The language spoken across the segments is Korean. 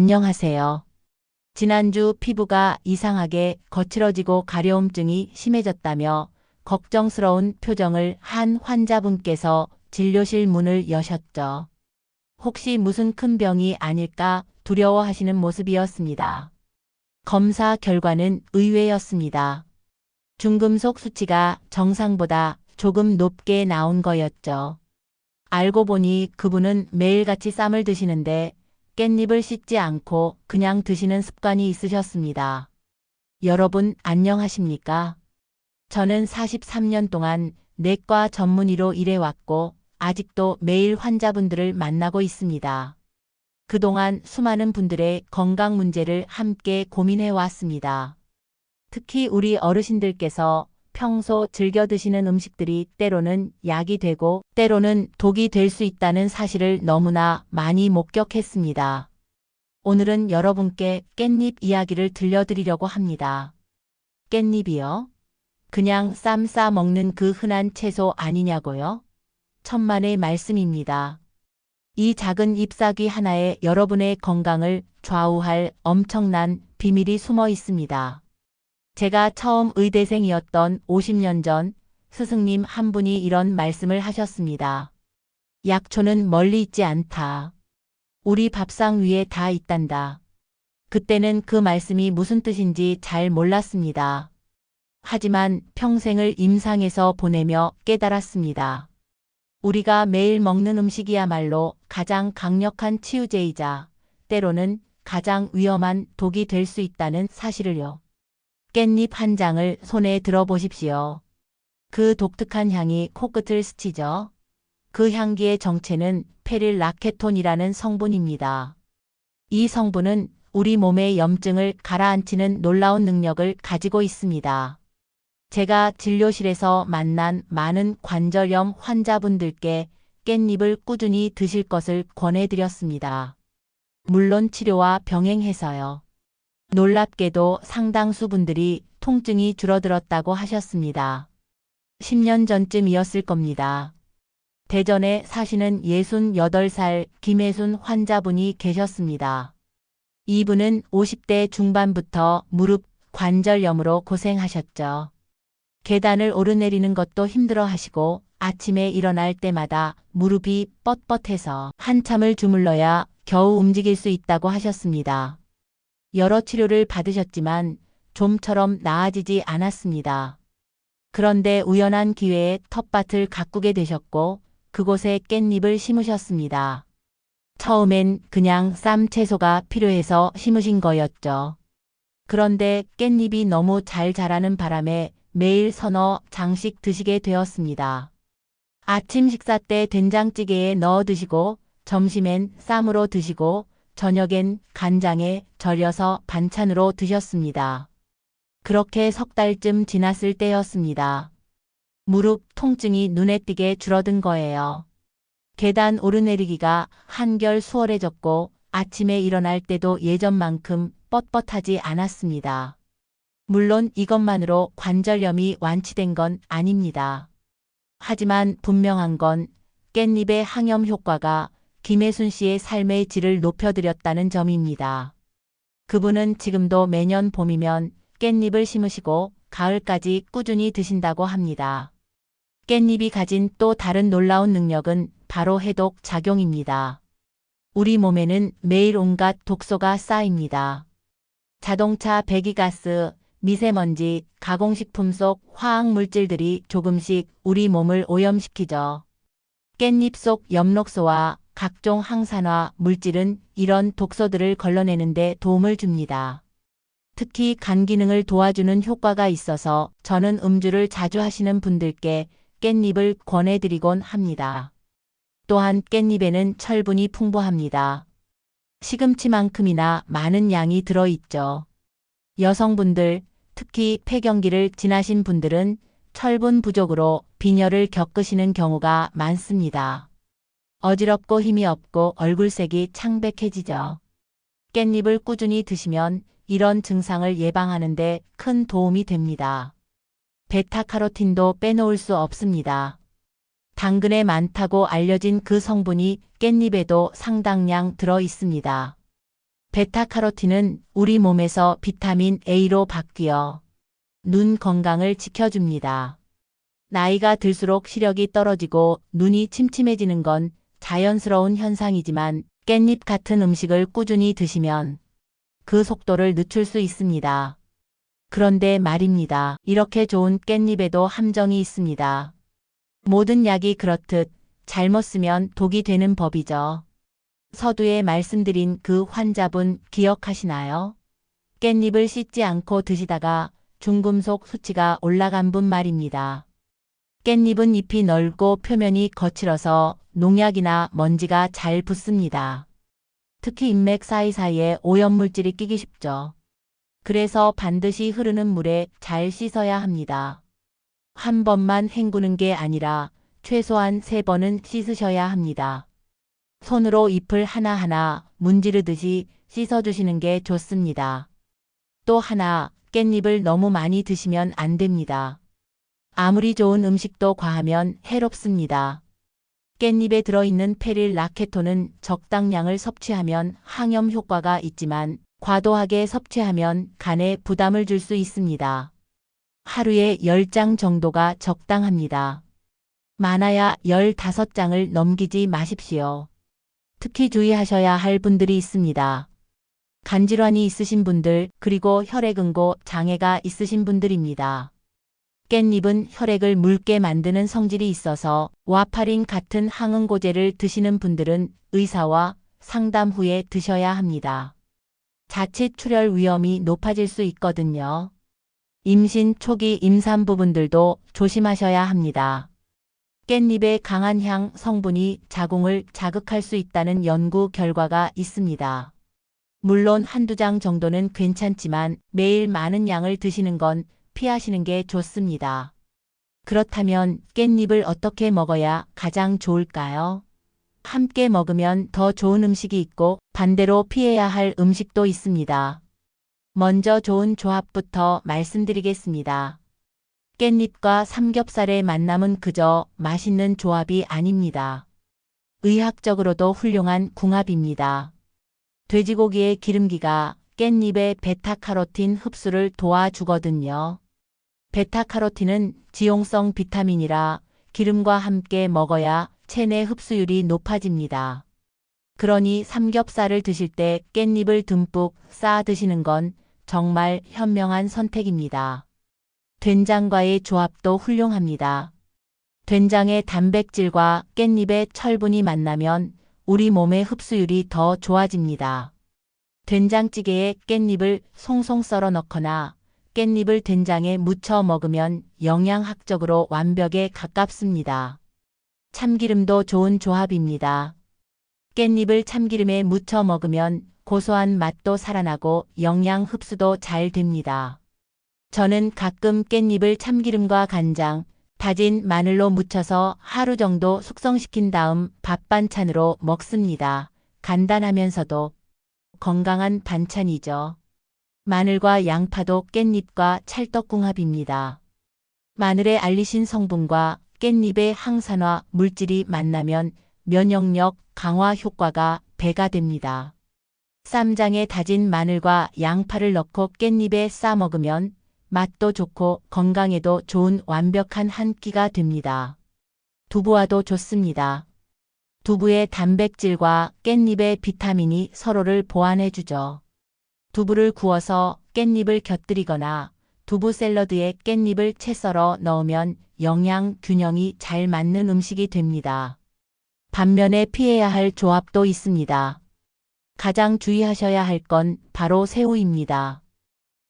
안녕하세요. 지난주 피부가 이상하게 거칠어지고 가려움증이 심해졌다며 걱정스러운 표정을 한 환자분께서 진료실 문을 여셨죠. 혹시 무슨 큰 병이 아닐까 두려워하시는 모습이었습니다. 검사 결과는 의외였습니다. 중금속 수치가 정상보다 조금 높게 나온 거였죠. 알고 보니 그분은 매일같이 쌈을 드시는데 깻잎을 씻지 않고 그냥 드시는 습관이 있으셨습니다. 여러분 안녕하십니까? 저는 43년 동안 내과 전문의로 일해왔고 아직도 매일 환자분들을 만나고 있습니다. 그동안 수많은 분들의 건강 문제를 함께 고민해 왔습니다. 특히 우리 어르신들께서 평소 즐겨 드시는 음식들이 때로는 약이 되고 때로는 독이 될 수 있다는 사실을 너무나 많이 목격했습니다. 오늘은 여러분께 깻잎 이야기를 들려드리려고 합니다. 깻잎이요? 그냥 쌈 싸 먹는 그 흔한 채소 아니냐고요? 천만의 말씀입니다. 이 작은 잎사귀 하나에 여러분의 건강을 좌우할 엄청난 비밀이 숨어 있습니다. 제가 처음 의대생이었던 50년 전 스승님 한 분이 이런 말씀을 하셨습니다. 약초는 멀리 있지 않다. 우리 밥상 위에 다 있단다. 그때는 그 말씀이 무슨 뜻인지 잘 몰랐습니다. 하지만 평생을 임상에서 보내며 깨달았습니다. 우리가 매일 먹는 음식이야말로 가장 강력한 치유제이자 때로는 가장 위험한 독이 될 수 있다는 사실을요. 깻잎 한 장을 손에 들어보십시오. 그 독특한 향이 코끝을 스치죠. 그 향기의 정체는 페릴 라케톤이라는 성분입니다. 이 성분은 우리 몸의 염증을 가라앉히는 놀라운 능력을 가지고 있습니다. 제가 진료실에서 만난 많은 관절염 환자분들께 깻잎을 꾸준히 드실 것을 권해드렸습니다. 물론 치료와 병행해서요. 놀랍게도 상당수 분들이 통증이 줄어들었다고 하셨습니다. 10년 전쯤이었을 겁니다. 대전에 사시는 68살 김혜순 환자분이 계셨습니다. 이분은 50대 중반부터 무릎 관절염으로 고생하셨죠. 계단을 오르내리는 것도 힘들어 하시고 아침에 일어날 때마다 무릎이 뻣뻣해서 한참을 주물러야 겨우 움직일 수 있다고 하셨습니다. 여러 치료를 받으셨지만 좀처럼 나아지지 않았습니다. 그런데 우연한 기회에 텃밭을 가꾸게 되셨고 그곳에 깻잎을 심으셨습니다. 처음엔 그냥 쌈 채소가 필요해서 심으신 거였죠. 그런데 깻잎이 너무 잘 자라는 바람에 매일 서너 장씩 드시게 되었습니다. 아침 식사 때 된장찌개에 넣어 드시고 점심엔 쌈으로 드시고 저녁엔 간장에 절여서 반찬으로 드셨습니다. 그렇게 석 달쯤 지났을 때였습니다. 무릎 통증이 눈에 띄게 줄어든 거예요. 계단 오르내리기가 한결 수월해졌고 아침에 일어날 때도 예전만큼 뻣뻣하지 않았습니다. 물론 이것만으로 관절염이 완치된 건 아닙니다. 하지만 분명한 건 깻잎의 항염 효과가 김혜순 씨의 삶의 질을 높여드렸다는 점입니다. 그분은 지금도 매년 봄이면 깻잎을 심으시고 가을까지 꾸준히 드신다고 합니다. 깻잎이 가진 또 다른 놀라운 능력은 바로 해독 작용입니다. 우리 몸에는 매일 온갖 독소가 쌓입니다. 자동차 배기가스, 미세먼지, 가공식품 속 화학 물질들이 조금씩 우리 몸을 오염시키죠. 깻잎 속 엽록소와 각종 항산화 물질은 이런 독소들을 걸러내는데 도움을 줍니다. 특히 간 기능을 도와주는 효과가 있어서 저는 음주를 자주 하시는 분들께 깻잎을 권해드리곤 합니다. 또한 깻잎에는 철분이 풍부합니다. 시금치만큼이나 많은 양이 들어있죠. 여성분들, 특히 폐경기를 지나신 분들은 철분 부족으로 빈혈을 겪으시는 경우가 많습니다. 어지럽고 힘이 없고 얼굴색이 창백해지죠. 깻잎을 꾸준히 드시면 이런 증상을 예방하는데 큰 도움이 됩니다. 베타카로틴도 빼놓을 수 없습니다. 당근에 많다고 알려진 그 성분이 깻잎에도 상당량 들어 있습니다. 베타카로틴은 우리 몸에서 비타민 A로 바뀌어 눈 건강을 지켜줍니다. 나이가 들수록 시력이 떨어지고 눈이 침침해지는 건 자연스러운 현상이지만 깻잎 같은 음식을 꾸준히 드시면 그 속도를 늦출 수 있습니다. 그런데 말입니다. 이렇게 좋은 깻잎에도 함정이 있습니다. 모든 약이 그렇듯 잘못 쓰면 독이 되는 법이죠. 서두에 말씀드린 그 환자분 기억하시나요? 깻잎을 씻지 않고 드시다가 중금속 수치가 올라간 분 말입니다. 깻잎은 잎이 넓고 표면이 거칠어서 농약이나 먼지가 잘 붙습니다. 특히 잎맥 사이사이에 오염물질이 끼기 쉽죠. 그래서 반드시 흐르는 물에 잘 씻어야 합니다. 한 번만 헹구는 게 아니라 최소한 세 번은 씻으셔야 합니다. 손으로 잎을 하나하나 문지르듯이 씻어주시는 게 좋습니다. 또 하나, 깻잎을 너무 많이 드시면 안 됩니다. 아무리 좋은 음식도 과하면 해롭습니다. 깻잎에 들어있는 페릴 라케토는 적당량을 섭취하면 항염 효과가 있지만 과도하게 섭취하면 간에 부담을 줄 수 있습니다. 하루에 10장 정도가 적당합니다. 많아야 15장을 넘기지 마십시오. 특히 주의하셔야 할 분들이 있습니다. 간질환이 있으신 분들, 그리고 혈액응고 장애가 있으신 분들입니다. 깻잎은 혈액을 묽게 만드는 성질이 있어서 와파린 같은 항응고제를 드시는 분들은 의사와 상담 후에 드셔야 합니다. 자칫 출혈 위험이 높아질 수 있거든요. 임신 초기 임산부분들도 조심하셔야 합니다. 깻잎의 강한 향 성분이 자궁을 자극할 수 있다는 연구 결과가 있습니다. 물론 한두 장 정도는 괜찮지만 매일 많은 양을 드시는 건 피하시는 게 좋습니다. 그렇다면 깻잎을 어떻게 먹어야 가장 좋을까요? 함께 먹으면 더 좋은 음식이 있고 반대로 피해야 할 음식도 있습니다. 먼저 좋은 조합부터 말씀드리겠습니다. 깻잎과 삼겹살의 만남은 그저 맛있는 조합이 아닙니다. 의학적으로도 훌륭한 궁합입니다. 돼지고기의 기름기가 깻잎의 베타카로틴 흡수를 도와주거든요. 베타카로틴은 지용성 비타민이라 기름과 함께 먹어야 체내 흡수율이 높아집니다. 그러니 삼겹살을 드실 때 깻잎을 듬뿍 쌓아 드시는 건 정말 현명한 선택입니다. 된장과의 조합도 훌륭합니다. 된장의 단백질과 깻잎의 철분이 만나면 우리 몸의 흡수율이 더 좋아집니다. 된장찌개에 깻잎을 송송 썰어 넣거나 깻잎을 된장에 묻혀 먹으면 영양학적으로 완벽에 가깝습니다. 참기름도 좋은 조합입니다. 깻잎을 참기름에 묻혀 먹으면 고소한 맛도 살아나고 영양 흡수도 잘 됩니다. 저는 가끔 깻잎을 참기름과 간장, 다진 마늘로 무쳐서 하루 정도 숙성시킨 다음 밥 반찬으로 먹습니다. 간단하면서도 건강한 반찬이죠. 마늘과 양파도 깻잎과 찰떡궁합입니다. 마늘의 알리신 성분과 깻잎의 항산화 물질이 만나면 면역력 강화 효과가 배가 됩니다. 쌈장에 다진 마늘과 양파를 넣고 깻잎에 싸 먹으면 맛도 좋고 건강에도 좋은 완벽한 한 끼가 됩니다. 두부와도 좋습니다. 두부의 단백질과 깻잎의 비타민이 서로를 보완해주죠. 두부를 구워서 깻잎을 곁들이거나 두부 샐러드에 깻잎을 채 썰어 넣으면 영양 균형이 잘 맞는 음식이 됩니다. 반면에 피해야 할 조합도 있습니다. 가장 주의하셔야 할 건 바로 새우입니다.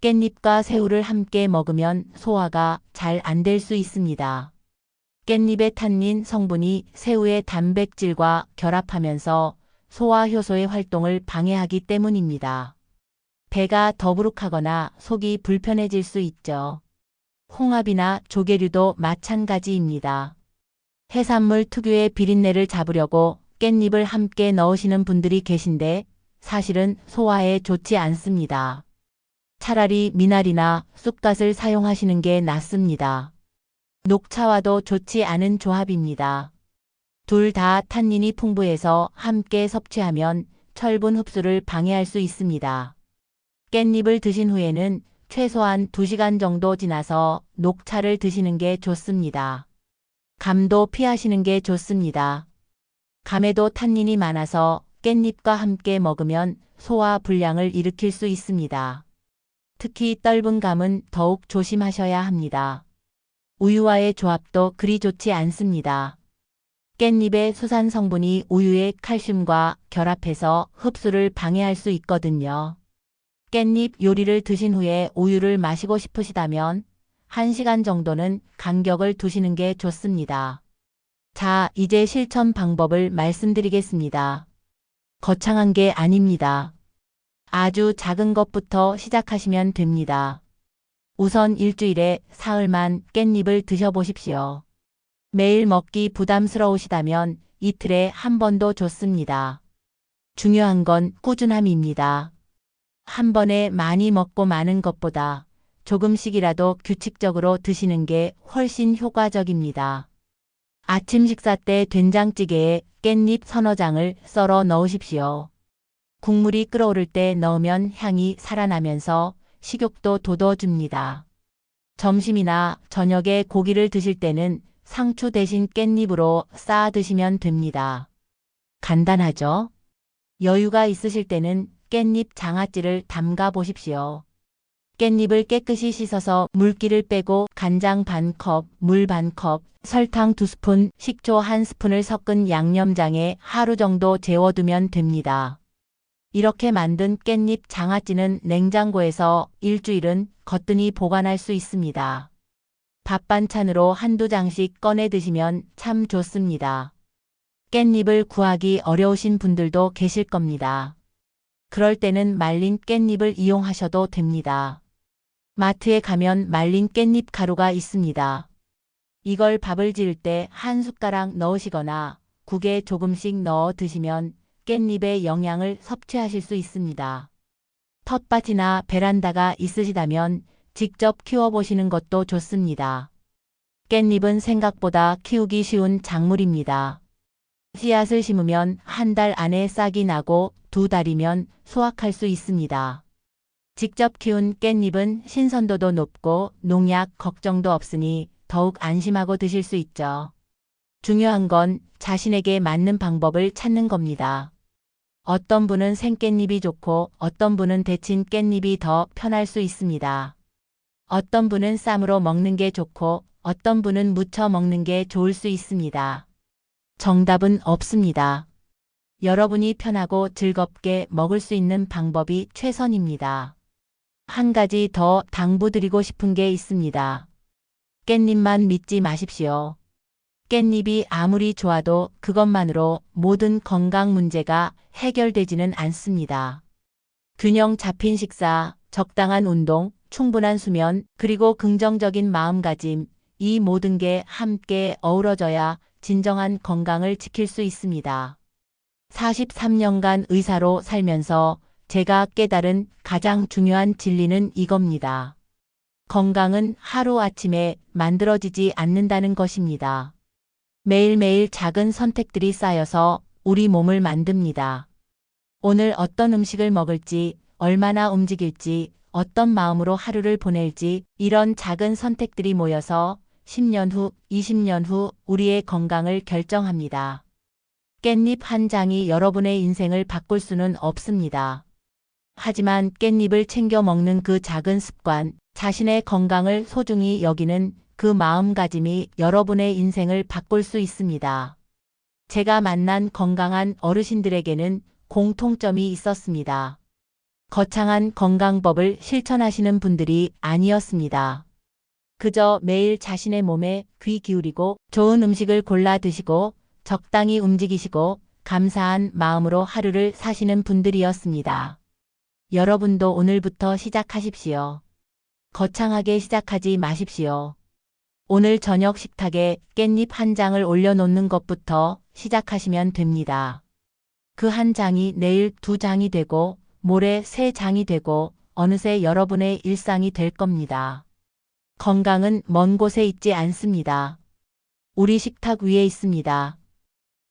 깻잎과 새우를 함께 먹으면 소화가 잘 안 될 수 있습니다. 깻잎의 탄닌 성분이 새우의 단백질과 결합하면서 소화 효소의 활동을 방해하기 때문입니다. 배가 더부룩하거나 속이 불편해질 수 있죠. 홍합이나 조개류도 마찬가지입니다. 해산물 특유의 비린내를 잡으려고 깻잎을 함께 넣으시는 분들이 계신데 사실은 소화에 좋지 않습니다. 차라리 미나리나 쑥갓을 사용하시는 게 낫습니다. 녹차와도 좋지 않은 조합입니다. 둘 다 탄닌이 풍부해서 함께 섭취하면 철분 흡수를 방해할 수 있습니다. 깻잎을 드신 후에는 최소한 2시간 정도 지나서 녹차를 드시는 게 좋습니다. 감도 피하시는 게 좋습니다. 감에도 탄닌이 많아서 깻잎과 함께 먹으면 소화 불량을 일으킬 수 있습니다. 특히 떫은 감은 더욱 조심하셔야 합니다. 우유와의 조합도 그리 좋지 않습니다. 깻잎의 수산 성분이 우유의 칼슘과 결합해서 흡수를 방해할 수 있거든요. 깻잎 요리를 드신 후에 우유를 마시고 싶으시다면 1시간 정도는 간격을 두시는 게 좋습니다. 자, 이제 실천 방법을 말씀드리겠습니다. 거창한 게 아닙니다. 아주 작은 것부터 시작하시면 됩니다. 우선 일주일에 사흘만 깻잎을 드셔보십시오. 매일 먹기 부담스러우시다면 이틀에 한 번도 좋습니다. 중요한 건 꾸준함입니다. 한 번에 많이 먹고 마는 것보다 조금씩이라도 규칙적으로 드시는 게 훨씬 효과적입니다. 아침 식사 때 된장찌개에 깻잎 서너 장을 썰어 넣으십시오. 국물이 끓어오를 때 넣으면 향이 살아나면서 식욕도 돋워줍니다. 점심이나 저녁에 고기를 드실 때는 상추 대신 깻잎으로 쌓아 드시면 됩니다. 간단하죠? 여유가 있으실 때는 깻잎 장아찌를 담가 보십시오. 깻잎을 깨끗이 씻어서 물기를 빼고 간장 반 컵, 물 반 컵, 설탕 두 스푼, 식초 한 스푼을 섞은 양념장에 하루 정도 재워두면 됩니다. 이렇게 만든 깻잎 장아찌는 냉장고에서 일주일은 거뜬히 보관할 수 있습니다. 밥 반찬으로 한두 장씩 꺼내 드시면 참 좋습니다. 깻잎을 구하기 어려우신 분들도 계실 겁니다. 그럴 때는 말린 깻잎을 이용하셔도 됩니다. 마트에 가면 말린 깻잎 가루가 있습니다. 이걸 밥을 지을 때 한 숟가락 넣으시거나 국에 조금씩 넣어 드시면 깻잎의 영양을 섭취하실 수 있습니다. 텃밭이나 베란다가 있으시다면 직접 키워보시는 것도 좋습니다. 깻잎은 생각보다 키우기 쉬운 작물입니다. 씨앗을 심으면 한 달 안에 싹이 나고 두 달이면 수확할 수 있습니다. 직접 키운 깻잎은 신선도도 높고 농약 걱정도 없으니 더욱 안심하고 드실 수 있죠. 중요한 건 자신에게 맞는 방법을 찾는 겁니다. 어떤 분은 생깻잎이 좋고 어떤 분은 데친 깻잎이 더 편할 수 있습니다. 어떤 분은 쌈으로 먹는 게 좋고 어떤 분은 무쳐 먹는 게 좋을 수 있습니다. 정답은 없습니다. 여러분이 편하고 즐겁게 먹을 수 있는 방법이 최선입니다. 한 가지 더 당부드리고 싶은 게 있습니다. 깻잎만 믿지 마십시오. 깻잎이 아무리 좋아도 그것만으로 모든 건강 문제가 해결되지는 않습니다. 균형 잡힌 식사, 적당한 운동, 충분한 수면, 그리고 긍정적인 마음가짐, 이 모든 게 함께 어우러져야 진정한 건강을 지킬 수 있습니다. 43년간 의사로 살면서 제가 깨달은 가장 중요한 진리는 이겁니다. 건강은 하루아침에 만들어지지 않는다는 것입니다. 매일매일 작은 선택들이 쌓여서 우리 몸을 만듭니다. 오늘 어떤 음식을 먹을지, 얼마나 움직일지, 어떤 마음으로 하루를 보낼지, 이런 작은 선택들이 모여서 10년 후, 20년 후 우리의 건강을 결정합니다. 깻잎 한 장이 여러분의 인생을 바꿀 수는 없습니다. 하지만 깻잎을 챙겨 먹는 그 작은 습관, 자신의 건강을 소중히 여기는 그 마음가짐이 여러분의 인생을 바꿀 수 있습니다. 제가 만난 건강한 어르신들에게는 공통점이 있었습니다. 거창한 건강법을 실천하시는 분들이 아니었습니다. 그저 매일 자신의 몸에 귀 기울이고 좋은 음식을 골라 드시고 적당히 움직이시고 감사한 마음으로 하루를 사시는 분들이었습니다. 여러분도 오늘부터 시작하십시오. 거창하게 시작하지 마십시오. 오늘 저녁 식탁에 깻잎 한 장을 올려놓는 것부터 시작하시면 됩니다. 그 한 장이 내일 두 장이 되고 모레 세 장이 되고 어느새 여러분의 일상이 될 겁니다. 건강은 먼 곳에 있지 않습니다. 우리 식탁 위에 있습니다.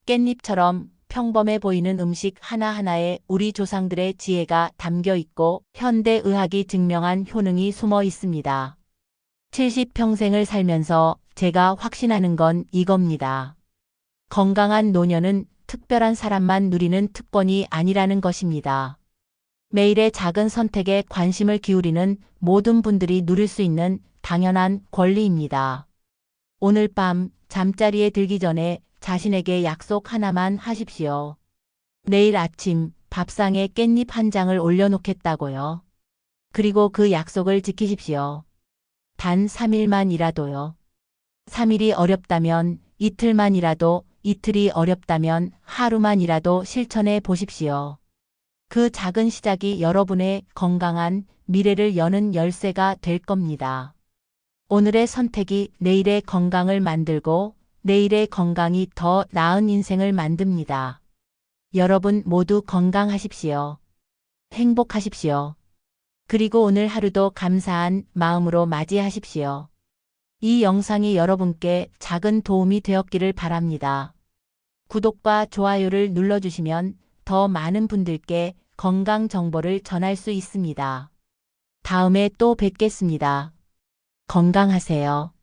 깻잎처럼 평범해 보이는 음식 하나하나에 우리 조상들의 지혜가 담겨 있고 현대 의학이 증명한 효능이 숨어 있습니다. 70평생을 살면서 제가 확신하는 건 이겁니다. 건강한 노년은 특별한 사람만 누리는 특권이 아니라는 것입니다. 매일의 작은 선택에 관심을 기울이는 모든 분들이 누릴 수 있는 당연한 권리입니다. 오늘 밤 잠자리에 들기 전에 자신에게 약속 하나만 하십시오. 내일 아침 밥상에 깻잎 한 장을 올려놓겠다고요. 그리고 그 약속을 지키십시오. 단 3일만이라도요. 3일이 어렵다면 이틀만이라도, 이틀이 어렵다면 하루만이라도 실천해 보십시오. 그 작은 시작이 여러분의 건강한 미래를 여는 열쇠가 될 겁니다. 오늘의 선택이 내일의 건강을 만들고 내일의 건강이 더 나은 인생을 만듭니다. 여러분 모두 건강하십시오. 행복하십시오. 그리고 오늘 하루도 감사한 마음으로 맞이하십시오. 이 영상이 여러분께 작은 도움이 되었기를 바랍니다. 구독과 좋아요를 눌러주시면 더 많은 분들께 건강 정보를 전할 수 있습니다. 다음에 또 뵙겠습니다. 건강하세요.